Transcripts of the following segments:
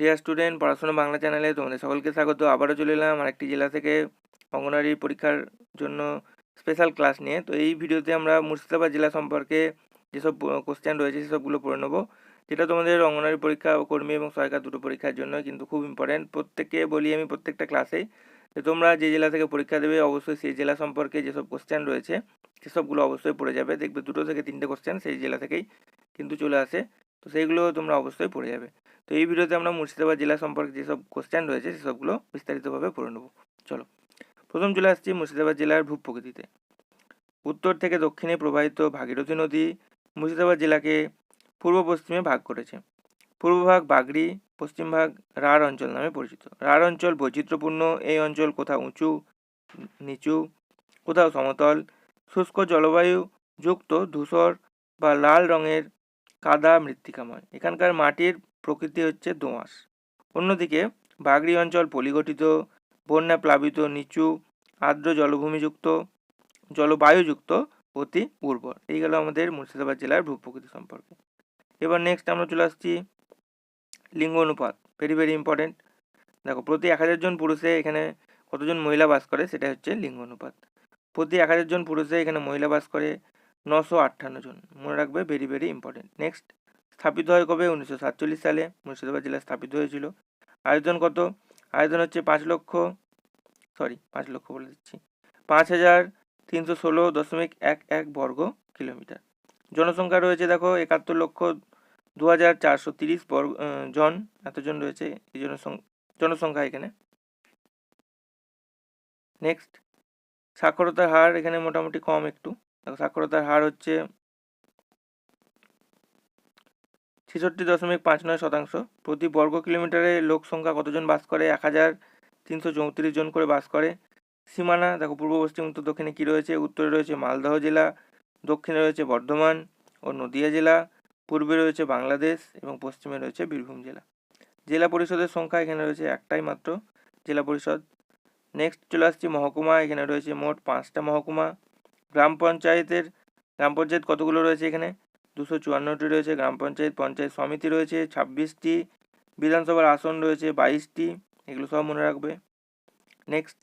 Dear student পড়াশোনা বাংলা চ্যানেলে তোমাদের সকলকে স্বাগত। আবারও চলে এলাম আরেকটি জেলা থেকে অঙ্গনারী পরীক্ষার জন্য স্পেশাল ক্লাস নিয়ে। তো এই ভিডিওতে আমরা মুর্শিদাবাদ জেলা সম্পর্কে যেসব কোশ্চেন রয়েছে সেসবগুলো পড়ে নেব। যেটা তোমাদের অঙ্গনারী পরীক্ষা কর্মী এবং সহায়িকা দুটো পরীক্ষার জন্য কিন্তু খুব ইম্পর্টেন্ট প্রত্যেককে বলি আমি প্রত্যেকটা ক্লাসেই যে তোমরা যে জেলা থেকে পরীক্ষা দেবে অবশ্যই সেই জেলা সম্পর্কে যেসব কোশ্চেন রয়েছে সেসবগুলো অবশ্যই পড়ে যাবে। দেখবে দুটো থেকে তিনটে কোশ্চেন সেই জেলা থেকেই কিন্তু চলে আসে। তো সেইগুলো তোমরা অবশ্যই পড়ে যাবে। তো এই ভিডিওতে আমরা মুর্শিদাবাদ জেলা সম্পর্কে যেসব কোশ্চেন রয়েছে, সেসবগুলো বিস্তারিতভাবে পড়ে নেব। চলো। প্রথম চলে আসছি মুর্শিদাবাদ জেলার ভূপ্রকৃতিতে উত্তর থেকে দক্ষিণে প্রবাহিত ভাগীরথী নদী মুর্শিদাবাদ জেলাকে পূর্ব পশ্চিমে ভাগ করেছে। পূর্বভাগ বাগড়ি পশ্চিমভাগ রাঢ় অঞ্চল নামে পরিচিত। রাঢ় অঞ্চল বৈচিত্র্যপূর্ণ, এই অঞ্চল কোথাও উঁচু, নিচু, কোথাও সমতল, শুষ্ক জলবায়ু যুক্ত, ধূসর বা লাল রঙের কাদা মৃত্তিকাময়। এখানকার মাটির প্রকৃতি হচ্ছে দোঁয়াশ অন্যদিকে বাগড়ি অঞ্চল পলিগঠিত, বন্যা প্লাবিত, নিচু, আর্দ্র জলভূমিযুক্ত, জলবায়ুযুক্ত অতি উর্বর। এই গেল আমাদের মুর্শিদাবাদ জেলার ভূপ্রকৃতি সম্পর্কে। এবার নেক্সট আমরা চলে আসছি লিঙ্গ অনুপাত ভেরি ভেরি ইম্পর্টেন্ট দেখো, প্রতি এক হাজার জন পুরুষে এখানে কতজন মহিলা বাস করে সেটা হচ্ছে লিঙ্গ অনুপাত। প্রতি এক হাজার জন পুরুষে এখানে মহিলা বাস করে নশো আটান্ন জন। মনে রাখবে ভেরি ভেরি ইম্পর্টেন্ট নেক্সট স্থাপিত হয় কবে? উনিশশো সাতচল্লিশ সালে মুর্শিদাবাদ জেলা স্থাপিত হয়েছিল। আয়োজন কত? আয়োজন হচ্ছে পাঁচ লক্ষ সরি পাঁচ লক্ষ বলে দিচ্ছি। পাঁচ হাজার তিনশো ষোলো দশমিক এক এক বর্গ কিলোমিটার। জনসংখ্যা রয়েছে দেখো, একাত্তর লক্ষ দু হাজার চারশো তিরিশ বর্গ জন। এতজন রয়েছে এই জনসংখ্যা এখানে। নেক্সট সাক্ষরতার হার এখানে মোটামুটি কম একটু। সাক্ষরতার হার হচ্ছে ছেষট্টি দশমিক পাঁচ নয় শতাংশ। প্রতি বর্গ কিলোমিটারে লোক সংখ্যা কতজন বাস করে? এক হাজার তিনশো চৌত্রিশ জন করে বাস করে। সীমানা, দেখো পূর্ব, পশ্চিম, উত্তর, দক্ষিণে কী রয়েছে? উত্তরে রয়েছে মালদহ জেলা, দক্ষিণে রয়েছে বর্ধমান ও নদিয়া জেলা, পূর্বে রয়েছে বাংলাদেশ এবং পশ্চিমে রয়েছে বীরভূম জেলা। জেলা পরিষদের সংখ্যা এখানে রয়েছে একটাই মাত্র, জেলা পরিষদ। নেক্সট চলে আসছি মহকুমা, এখানে রয়েছে মোট পাঁচটা মহকুমা। গ্রাম পঞ্চায়েতের, গ্রাম পঞ্চায়েত কতগুলো রয়েছে এখানে? দুশো চুয়ান্নটি রয়েছে, গ্রাম পঞ্চায়েত পঞ্চায়েত সমিতি রয়েছে, ছাব্বিশটি, বিধানসভার আসন রয়েছে বাইশটি, এগুলো সব মনে রাখবে। নেক্সট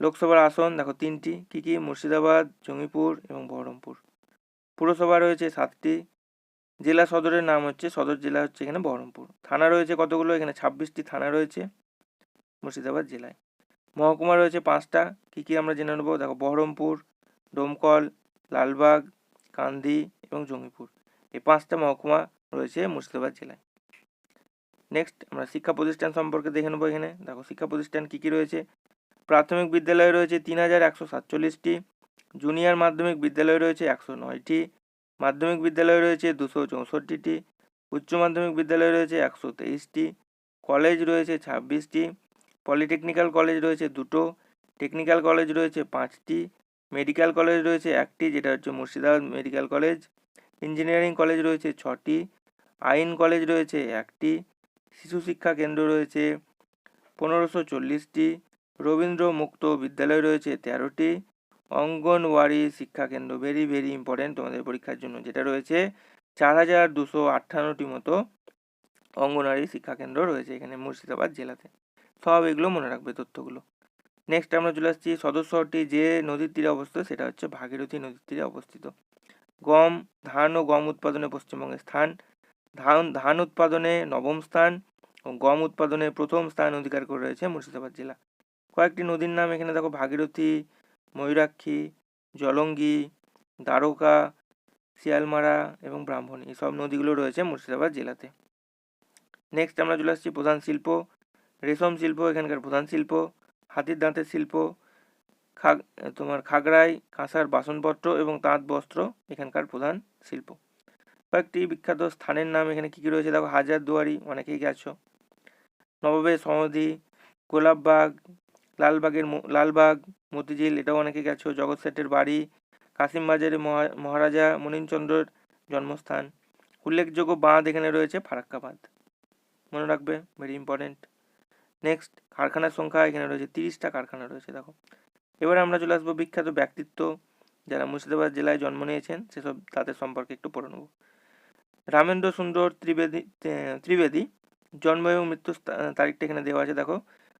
লোকসভার আসন, দেখো তিনটি, কী কী? মুর্শিদাবাদ, জঙ্গিপুর এবং বহরমপুর। পুরসভা রয়েছে সাতটি, জেলা সদরের নাম হচ্ছে, সদর জেলা হচ্ছে এখানে বহরমপুর। থানা রয়েছে কতগুলো? এখানে ছাব্বিশটি থানা রয়েছে মুর্শিদাবাদ জেলায়। মহকুমা রয়েছে পাঁচটা, কী কী আমরা জেনে নেব? দেখো বহরমপুর ডোমকল, লালবাগ, কান্দি এবং জঙ্গিপুর। এই পাঁচটা মহকুমা রয়েছে মুর্শিদাবাদ জেলায়। নেক্সট আমরা শিক্ষা প্রতিষ্ঠান সম্পর্কে দেখে নেব এখানে। দেখো, শিক্ষা প্রতিষ্ঠান কী কী রয়েছে? প্রাথমিক বিদ্যালয় রয়েছে তিন হাজার একশো সাতচল্লিশটি, জুনিয়র মাধ্যমিক বিদ্যালয় রয়েছে একশো নয়টি, মাধ্যমিক বিদ্যালয় রয়েছে দুশো চৌষট্টিটি, উচ্চ মাধ্যমিক বিদ্যালয় রয়েছে একশো তেইশটি, কলেজ রয়েছে ছাব্বিশটি, পলিটেকনিক্যাল কলেজ রয়েছে দুটো, টেকনিক্যাল কলেজ রয়েছে পাঁচটি মেডিকেল কলেজ রয়েছে একটি, যেটা হচ্ছে Murshidabad medical college. Engineering college রয়েছে ছটি। আইন কলেজ রয়েছে একটি। শিশু শিক্ষা কেন্দ্র রয়েছে পনেরোশো চল্লিশটি। রবীন্দ্র মুক্ত বিদ্যালয় রয়েছে তেরোটি। অঙ্গনওয়াড়ি শিক্ষাকেন্দ্র ভেরি ভেরি ইম্পর্টেন্ট তোমাদের পরীক্ষার জন্য, যেটা রয়েছে চার হাজার দুশো আটান্নটি মতো অঙ্গনওয়াড়ি শিক্ষাকেন্দ্র রয়েছে এখানে মুর্শিদাবাদ জেলাতে। সব এগুলো মনে রাখবে তথ্যগুলো। নেক্সট আমরা চলে আসছি সদস্যটি যে নদীর তীরে অবস্থিত, সেটা হচ্ছে ভাগীরথী নদীর তীরে অবস্থিত। গম, ধান ও গম উৎপাদনে পশ্চিমবঙ্গের স্থান। ধান ধান উৎপাদনে নবম স্থান ও গম উৎপাদনে প্রথম স্থান অধিকার করে রয়েছে মুর্শিদাবাদ জেলা। কয়েকটি নদীর নাম এখানে দেখো, ভাগীরথী, ময়ূরাক্ষী, জলঙ্গি, দ্বারকা, শিয়ালমারা এবং ব্রাহ্মণী। এইসব নদীগুলো রয়েছে মুর্শিদাবাদ জেলাতে। নেক্সট আমরা চলে আসছি প্রধান শিল্প। রেশম শিল্প, এখানকার প্রধান শিল্প। হাতির দাঁতের শিল্প, খাগ তোমার খাগড়াই, কাঁসার বাসনপত্র এবং তাঁত বস্ত্র এখানকার প্রধান শিল্প। কয়েকটি বিখ্যাত স্থানের নাম এখানে কী কী রয়েছে? দেখো হাজারদুয়ারি অনেকেই গেছো। নবাবের সমাধি, গোলাপবাগ, লালবাগের লালবাগ, মতিঝিল, এটাও অনেকে গেছো। জগৎ সেটের বাড়ি কাশিমবাজারে মহারাজা মনিনচন্দ্রের জন্মস্থান। উল্লেখযোগ্য বাঁধ এখানে রয়েছে, ফারাক্কা বাঁধ। মনে রাখবে ভেরি ইম্পর্টেন্ট নেক্সট কারখানার সংখ্যা এখানে রয়েছে তিরিশটা কারখানা রয়েছে, দেখো। এবারে আমরা চলে আসব বিখ্যাত ব্যক্তিত্ব যারা মুর্শিদাবাদ জেলায় জন্ম নিয়েছেন, সেসব তাদের সম্পর্কে একটু পড়ে নেব। রামেন্দ্র সুন্দর ত্রিবেদী ত্রিবেদী, জন্ম এবং মৃত্যু তারিখটা এখানে দেওয়া আছে, দেখো।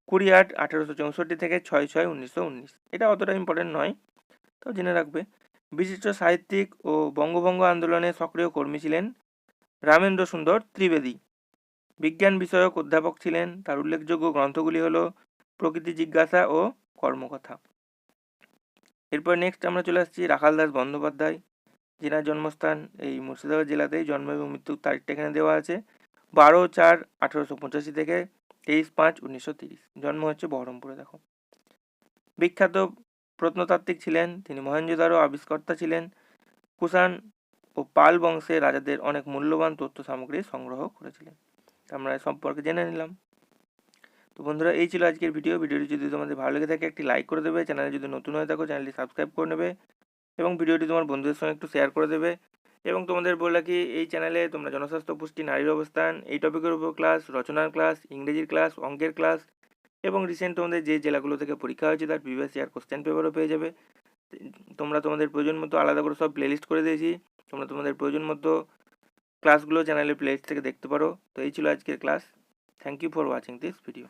কুড়ি আট আঠেরোশো চৌষট্টি থেকে ছয় ছয় উনিশশো উনিশ। এটা অতটা ইম্পর্টেন্ট নয়, তো জেনে রাখবে। বিশিষ্ট সাহিত্যিক ও বঙ্গভঙ্গ আন্দোলনে সক্রিয় কর্মী ছিলেন রামেন্দ্র সুন্দর ত্রিবেদী। বিজ্ঞান বিষয়ক অধ্যাপক ছিলেন। তার উল্লেখযোগ্য গ্রন্থগুলি হলো প্রকৃতি জিজ্ঞাসা ও কর্মকথা। এরপর নেক্সট আমরা চলে আসছি রাখালদাস বন্দ্যোপাধ্যায়। যেনার জন্মস্থান এই মুর্শিদাবাদ জেলাতেই জন্ম এবং মৃত্যুর তারিখটা এখানে দেওয়া আছে। বারো চার আঠেরোশো পঁচাশি থেকে তেইশ পাঁচ উনিশশো তিরিশ। জন্ম হচ্ছে বহরমপুরে, দেখো। বিখ্যাত প্রত্নতাত্ত্বিক ছিলেন, তিনি মহেঞ্জোদারো আবিষ্কর্তা ছিলেন। কুষাণ ও পাল বংশের রাজাদের অনেক মূল্যবান তথ্য সামগ্রী সংগ্রহ করেছিলেন। আমরা সম্পর্কে জেনে নিলাম। তো বন্ধুরা, এই ছিল আজকের ভিডিও ভিডিওটি যদি তোমাদের ভালো লেগে থাকে, একটি লাইক করে দেবে। চ্যানেলে যদি নতুন হয়ে থাকো চ্যানেলটি সাবস্ক্রাইব করে নেবে এবং ভিডিওটি তোমার বন্ধুদের সঙ্গে একটু শেয়ার করে দেবে। এবং তোমাদের বলে কি এই চ্যানেলে তোমরা জনস্বাস্থ্য পুষ্টি, নারীর অবস্থান, এই টপিকের উপর ক্লাস রচনার ক্লাস ইংরেজির ক্লাস অঙ্কের ক্লাস এবং রিসেন্ট তোমাদের যে জেলাগুলো থেকে পরীক্ষা হয়েছে, তার প্রিভিয়াস ইয়ার কোশ্চেন পেপারও পেয়ে যাবে। তোমরা তোমাদের প্রয়োজন মতো আলাদা করে সব প্লেলিস্ট করে দিয়েছি। তোমরা তোমাদের প্রয়োজন মতো ক্লাসগুলো চ্যানেলের প্লেলিস্ট থেকে দেখতে পারো। তো এই ছিল আজকের class. Thank you for watching this video